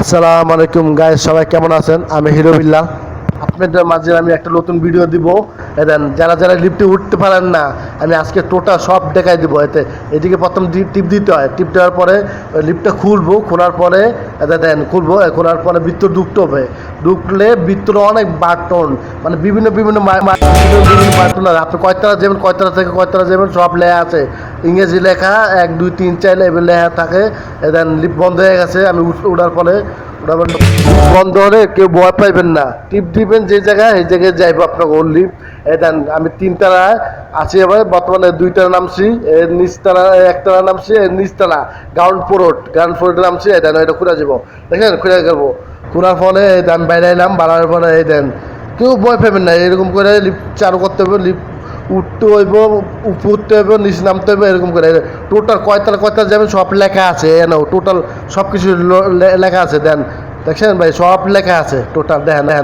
আসসালামু আলাইকুম গায়ে সবাই কেমন আছেন? আমি হিরো বিল্লাহ। আপনাদের মাঝে আমি একটা নতুন ভিডিও দিব। দেন যারা যারা লিফটে উঠতে পারেন না আমি আজকে টোটাল সব দেখাই দিব। এতে এদিকে প্রথম টিপ দিতে হয়। টিপ দেওয়ার পরে লিফটটা খুলবো খোলার পরে এতে দেন খুলবো খোলার পরে ভিতর ঢুকতে হবে। ঢুকলে বৃত্তর অনেক বাটন মানে বিভিন্ন বিভিন্ন বিভিন্ন বাটন আছে। আপনি কয়তলা যাবেন কয়তলা থেকে কয়তলা যাবেন সব লেখা আছে। ইংরেজি লেখা এক দুই তিন চার লেখা থাকে। দেন লিফট বন্ধ হয়ে গেছে আমি উঠ- উঠার বলল, বন্ধ হলে কেউ ভয় পাইবেন না। টিপ দিবেন যে জায়গায় সেই জায়গায় যাইবো আপনাকে লিফট দেন, আমি তিনতলায় আছি এবার, বর্তমানে দুইতলা নামছি এর নিচতলা একতলা নামছি এর নিচতলা গ্রাউন্ড ফ্লোর গ্রাউন্ড ফ্লোরে নামছি দেন এটা খুলে যাব দেখেন খুলে গেবো খোলার ফলে, এই দেন, বাইরে এলাম, বাড়ার পরে এই দেন। কেউ ভয় পাবেন না, এরকম করে লিফট চালু করতে হবে লিফট উঠতে হইব পড়তে হইব, নিচে নামতে হইব, এরকম করে। টোটাল কয়তাল কয়তাল যাবেন সব লেখা আছে এন টোটাল সব কিছু লেখা আছে, দেন। দেখছেন ভাই, সব লেখা আছে টোটাল দেখেন দেখেন।